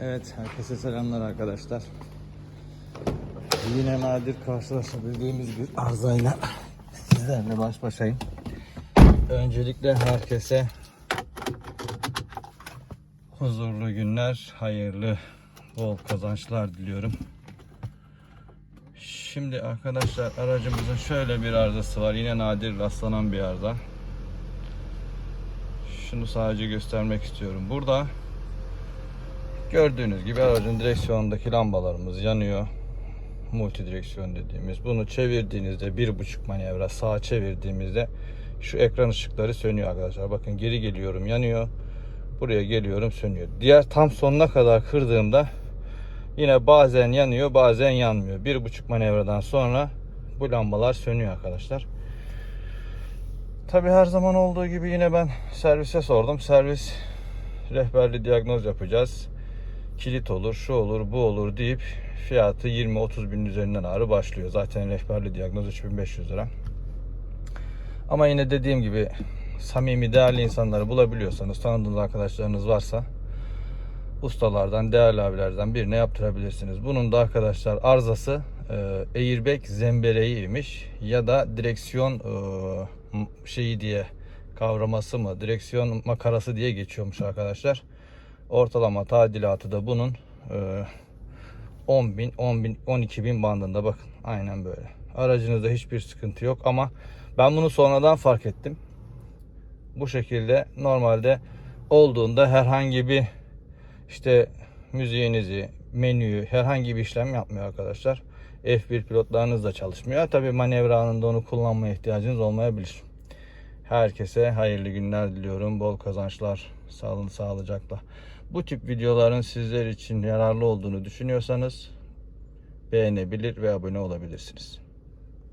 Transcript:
Evet, herkese selamlar arkadaşlar. Yine nadir karşılaşabildiğimiz bir arızayla sizlerle baş başayım. Öncelikle herkese huzurlu günler, hayırlı, bol kazançlar diliyorum. Şimdi arkadaşlar aracımızın şöyle bir arızası var. Yine nadir rastlanan bir arıza. Şunu sadece göstermek istiyorum. Burada Gördüğünüz gibi aracın direksiyonundaki lambalarımız yanıyor. Multi direksiyon dediğimiz. Bunu çevirdiğinizde bir buçuk manevra sağa çevirdiğimizde şu ekran ışıkları sönüyor arkadaşlar. Bakın geri geliyorum yanıyor. Buraya geliyorum sönüyor. Diğer tam sonuna kadar kırdığımda yine bazen yanıyor bazen yanmıyor. Bir buçuk manevradan sonra bu lambalar sönüyor arkadaşlar. Tabi her zaman olduğu gibi yine ben servise sordum. Servis rehberli diagnoz yapacağız kilit olur, şu olur, bu olur deyip fiyatı 20-30 bin üzerinden ağrı başlıyor. Zaten rehberli diagnoz 3500 lira. Ama yine dediğim gibi samimi, değerli insanları bulabiliyorsanız, tanıdığınız arkadaşlarınız varsa ustalardan, değerli abilerden birine yaptırabilirsiniz. Bunun da arkadaşlar arızası e, airbag zembereğiymiş ya da direksiyon e, şeyi diye kavraması mı, direksiyon makarası diye geçiyormuş arkadaşlar. Ortalama tadilatı da bunun e, 10 bin, 10 bin, 12 bin bandında bakın. Aynen böyle. Aracınızda hiçbir sıkıntı yok ama ben bunu sonradan fark ettim. Bu şekilde normalde olduğunda herhangi bir işte müziğinizi, menüyü herhangi bir işlem yapmıyor arkadaşlar. F1 pilotlarınız da çalışmıyor. Tabi manevra anında onu kullanmaya ihtiyacınız olmayabilir. Herkese hayırlı günler diliyorum. Bol kazançlar. Sağlıklı sağlıcakla. Bu tip videoların sizler için yararlı olduğunu düşünüyorsanız beğenebilir ve abone olabilirsiniz.